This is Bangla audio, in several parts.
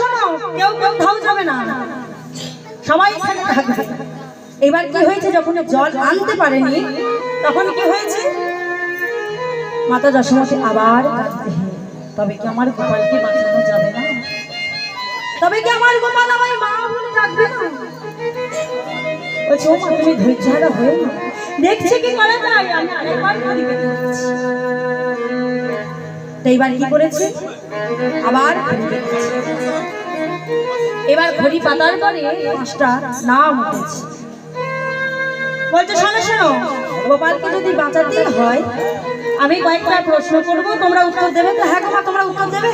শোনো, কেউ কোথাও যাবে না। সবাই এবার কি হয়েছে, যখন জল আনতে পারেনি, তখন কি হয়েছে? মাতা যশোমতী আবার তবে কি আমার গোপালকে বাঁচানো যাবে না? তবে কি আমার গোপাল আমায় মা বলে ডাকবে না? বলছে হয়ে দেখছি কি করা যায়, আমি আরেকবার। তো কি করেছে? আবার এবার ঘড়ি পাতার পরে পাঁচটা নাম উঠেছে। বলছে, শোনো শোনো, গোপালকে যদি বাঁচাতেই হয়, আমি কয়েকটা প্রশ্ন করব, তোমরা উত্তর দেবে তো? হ্যাঁ তোমার তোমরা উত্তর দেবে?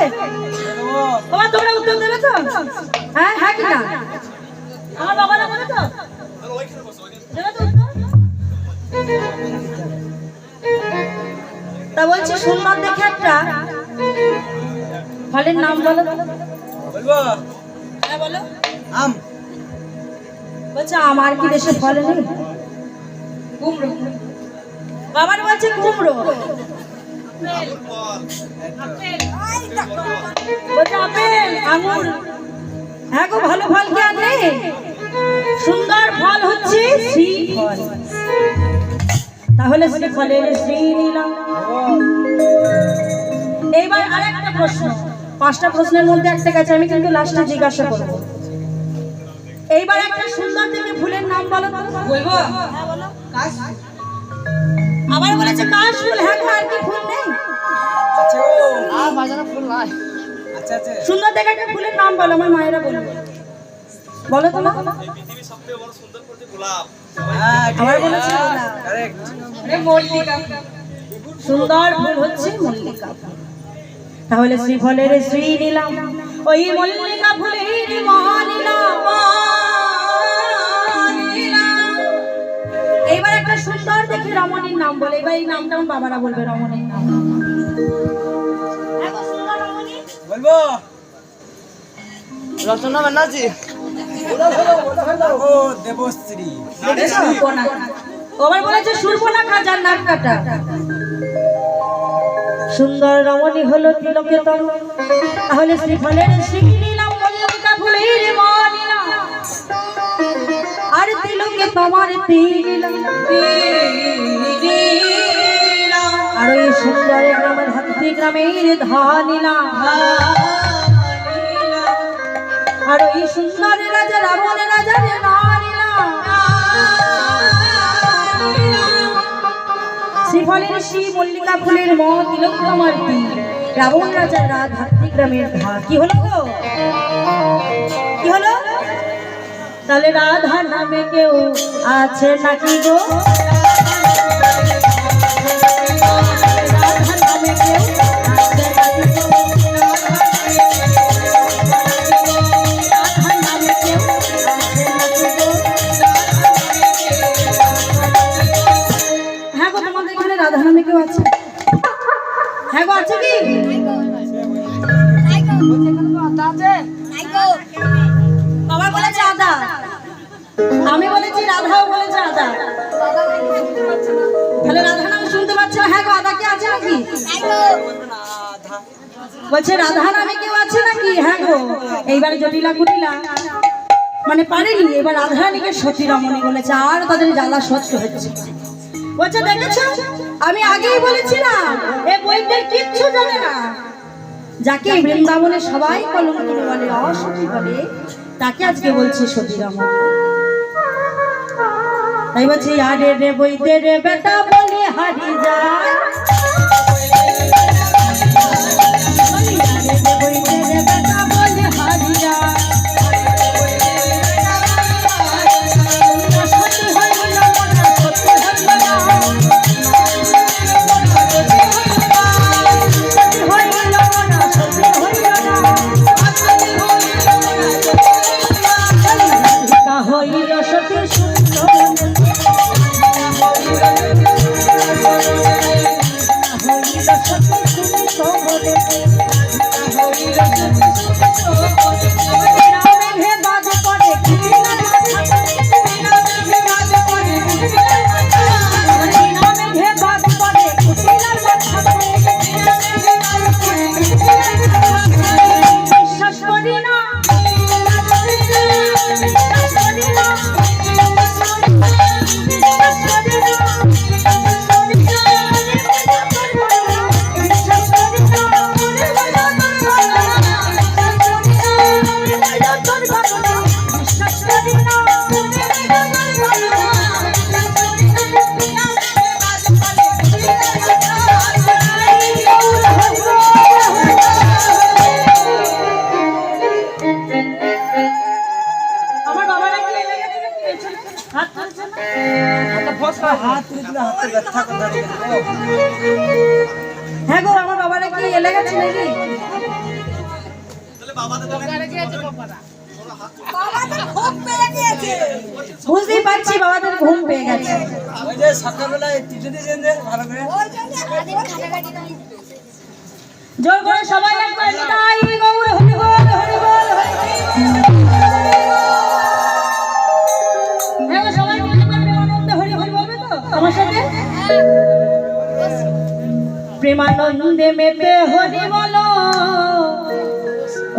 তোমার তোমরা উত্তর দেবে তো? হ্যাঁ হ্যাঁ কি না? আমার বাবারা বলে তো? দেবে তো উত্তর? তা বলছি সুন্দর দেখে একটা ফলের নাম বলো বলব? হ্যাঁ বলো। আম। বলছে আমার কি দেশে ফল নেই? কুমড়ো। বাবার বলছে কুমড়ো। বলছে আপেল আঙুর। হ্যাঁ গো ভালো ফল কি আর নেই? সুন্দর ফল হচ্ছে শ্রী ফল তাহলে এইবার আরেকটা প্রশ্ন। পাঁচটা প্রশ্নের মধ্যে একটা গেছে আমি কিন্তু লাস্টে জিজ্ঞাসা করব। এইবার একটা সুন্দর দেখে ফুলের নাম বলো বলব? হ্যাঁ আবার বলেছে কাশ ফুল হ্যাঁ আর কি ফুল নেই? আচ্ছা ও আর বাজারে ফুল নাই। আচ্ছা আচ্ছা। সুন্দর দেখে একটা ফুলের নাম বলো আমার মায়েরা বলবে। বলো তো মা হ্যাঁ আবার বলেছে গোলাপ। কারেক্ট সুন্দর ফুল হচ্ছে মল্লিকা। তাহলে শ্রীফলের শ্রী নিলাম ওই মল্লিকা ফুলের এইবার একটা সুন্দর দেখে রমণীর নাম বলে। এবার এই নামটা আমার বাবারা বলবে রমণীর নাম। গো, সুন্দর রমণী। বলব? রচনা ব্যানার্জি? ও দেবশ্রী। আবার বলেছে নাক কাটা। সুন্দর রমণী হলো তিলকে তম তাহলে শ্রীফলের শ্রী নিলাম মল্লিকা ফুলের মা আর তিলকে তোমার তিলাম আর ওই সুন্দর গ্রামের হাতি গ্রামের ধানিলাম আর ওই সুন্দর রাজা রাবণ রাজার নারিলাম শ্রীফলের শ্রী মল্লিকা ফুলের ম তিলক তোমার রাবণ রাজার রাত হাতি গ্রামের কি হলো গো? কি হলো? তাহলে রাধা নামে কেউ আছে নাকি গো? রাধা নামে কেউ আছে? হ্যাঁ গো, আছে কি? বাবা বলেছে আদা। আমি বলেছি রাধাও বলেছে আদা। তাহলে রাধা নাম শুনতে পাচ্ছ? না হ্যাঁ গো, আদা কি আছে নাকি? বলছে, রাধা নামে কেউ আছে নাকি? হ্যাঁ গো, এইবারে জটিলা কুটিলা। মানে পারেনি, এবার রাধারানীকে সতী রমণী বলেছে, আর তাদের জ্বালা সহ্য হচ্ছে। বলছে, দেখেছ? আমি আগেই বলেছিলাম, এ বৈদ্যের কিচ্ছু জানে না। যাকে বৃন্দাবনে সবাই কলঙ্কিনী বলে অসুখী বলে তাকে আজকে বলছি সতীরাম। তাই বলছি, আরে রে বৈদ্যের বেটা বলে হারি যায়। হাত ব্যথা হ্যাঁ গো আমার বাবারা কি এলে গেছে নাকি? বুঝতেই পারছি বাবাদের ঘুম পেয়ে গেছে। ওই যে সকালবেলায় ভালো করে। জোর করে সবাই একবার আমার সাথে? প্রেমানন্দে মেতে হরি বলো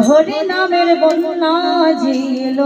হরি নামের বন্যা জিল